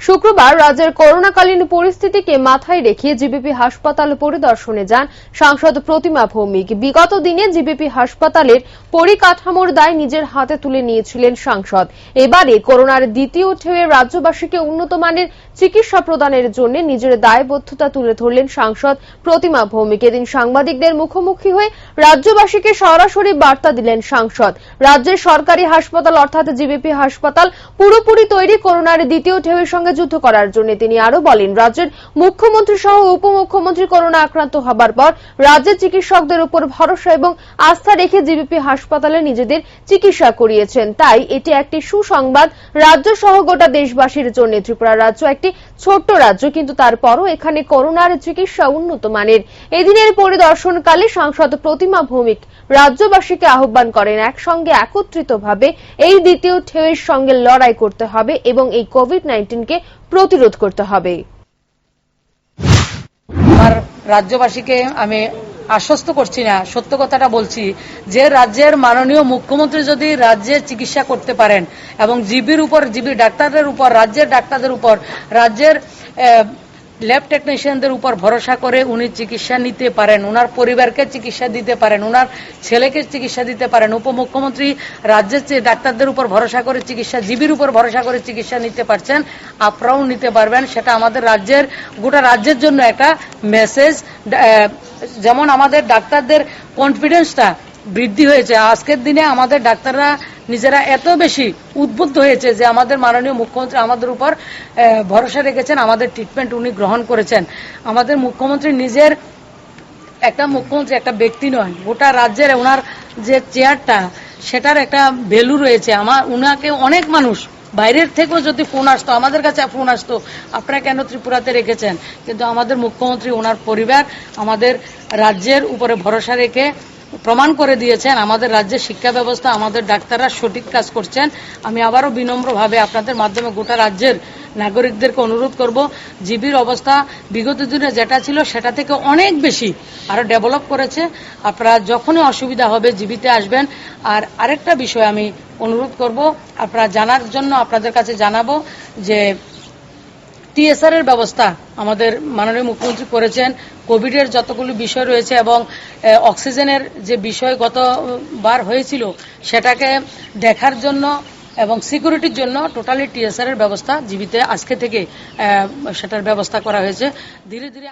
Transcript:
শুক্রবার রাজ্যের করোনাকালীন পরিস্থিতিকে মাথায় রেখে জিবিপি হাসপাতাল পরিদর্শনে যান সাংসদ প্রতিমা ভৌমিক। বিগত দিনে জিবিপি হাসপাতালের পরিকাঠামোর দায় নিজের হাতে তুলে নিয়েছিলেন সাংসদ। এবারে করোনার দ্বিতীয় ঢেউয়ে রাজ্যবাসীকে উন্নত মানের চিকিৎসা প্রদানের জন্য নিজের দায়বদ্ধতা তুলে ধরলেন সাংসদ প্রতিমা ভৌমিক। এদিন সাংবাদিকদের মুখোমুখি হয়ে রাজ্যবাসীকে সরাসরি বার্তা দিলেন সাংসদ। রাজ্যের সরকারি হাসপাতাল অর্থাৎ জিবিপি হাসপাতাল পুরোপুরি তৈরি, করোনার দ্বিতীয় ঢেউয়ের সঙ্গে যুদ্ধ করার জন্য তিনি আরও বলেন, রাজ্যের মুখ্যমন্ত্রী সহ উপমুখ্যমন্ত্রী করোনা আক্রান্ত হবার পর রাজ্যের চিকিৎসকদের উপর ভরসা এবং আস্থা রেখে জিবিপি হাসপাতালে নিজেদের চিকিৎসা করিয়েছেন। তাই এটি একটি সুসংবাদ রাজ্য সহ গোটা দেশবাসীর জন্য। ত্রিপুরা রাজ্য একটি ছোট্ট রাজ্য, কিন্তু তারপরও এখানে করোনার চিকিৎসা উন্নত মানের। এদিনের পরিদর্শনকালে সাংসদ প্রতিমা ভৌমিক রাজ্যবাসীকে আহ্বান করেন, একসঙ্গে একত্রিতভাবে এই দ্বিতীয় ঢেউয়ের সঙ্গে লড়াই করতে হবে এবং এই কোভিড নাইন্টিনকে প্রতিরোধ করতে হবে। রাজ্যবাসীকে আমি আশ্বস্ত করছি না, সত্য কথাটা বলছি যে রাজ্যের মাননীয় মুখ্যমন্ত্রী যদি রাজ্যে চিকিৎসা করতে পারেন এবং জিবির উপর, জিবি ডাক্তারদের উপর, রাজ্যের ডাক্তারদের উপর, রাজ্যের ল্যাব টেকনিশিয়ানদের উপর ভরসা করে উনি চিকিৎসা নিতে পারেন ওনার পরিবারকে চিকিৎসা দিতে পারেন ওনার ছেলেকে চিকিৎসা দিতে পারেন, উপমুখ্যমন্ত্রী রাজ্যের চেয়ে ডাক্তারদের উপর ভরসা করে চিকিৎসা, জিবির উপর ভরসা করে চিকিৎসা নিতে পারছেন, আপনারাও নিতে পারবেন, সেটা আমাদের রাজ্যের, গোটা রাজ্যের জন্য একটা মেসেজ যেমন আমাদের ডাক্তারদের কনফিডেন্সটা বৃদ্ধি হয়েছে, আজকের দিনে আমাদের ডাক্তাররা নিজেরা এত বেশি উদ্বুদ্ধ হয়েছে যে আমাদের মাননীয় মুখ্যমন্ত্রী আমাদের উপর ভরসা রেখেছেন, আমাদের ট্রিটমেন্ট উনি গ্রহণ করেছেন। আমাদের মুখ্যমন্ত্রী নিজের একটা মুখ্যমন্ত্রী, একটা ব্যক্তি নয়, গোটা রাজ্যের ওনার যে চেয়ারটা সেটার একটা ভ্যালু রয়েছে। আমার উনাকে অনেক মানুষ বাইরের থেকেও যদি ফোন আসতো, আমাদের কাছে ফোন আসতো, আপনারা কেন ত্রিপুরাতে রেখেছেন? কিন্তু আমাদের মুখ্যমন্ত্রী, ওনার পরিবার আমাদের রাজ্যের উপরে ভরসা রেখে প্রমাণ করে দিয়েছেন, আমাদের রাজ্যের শিক্ষা ব্যবস্থা, আমাদের ডাক্তাররা সঠিক কাজ করছেন। আমি আবারও বিনম্রভাবে আপনাদের মাধ্যমে গোটা রাজ্যের নাগরিকদেরকে অনুরোধ করব, জিবির অবস্থা বিগত দিনে যেটা ছিল সেটা থেকে অনেক বেশি আরও ডেভেলপ করেছে। আপনারা যখনই অসুবিধা হবে জিবিতে আসবেন। আর আরেকটা বিষয় আমি অনুরোধ করব, আপনারা জানার জন্য আপনাদের কাছে জানাব যে টিএসআর এর ব্যবস্থা আমাদের মাননীয় মুখ্যমন্ত্রী করেছেন। কোভিডের যতগুলো বিষয় রয়েছে এবং অক্সিজেনের যে বিষয় গতবার হয়েছিল সেটাকে দেখার জন্য এবং সিকিউরিটির জন্য টোটালি টিএসআর এর ব্যবস্থা, জীবিতে আজকে থেকে সেটার ব্যবস্থা করা হয়েছে। ধীরে ধীরে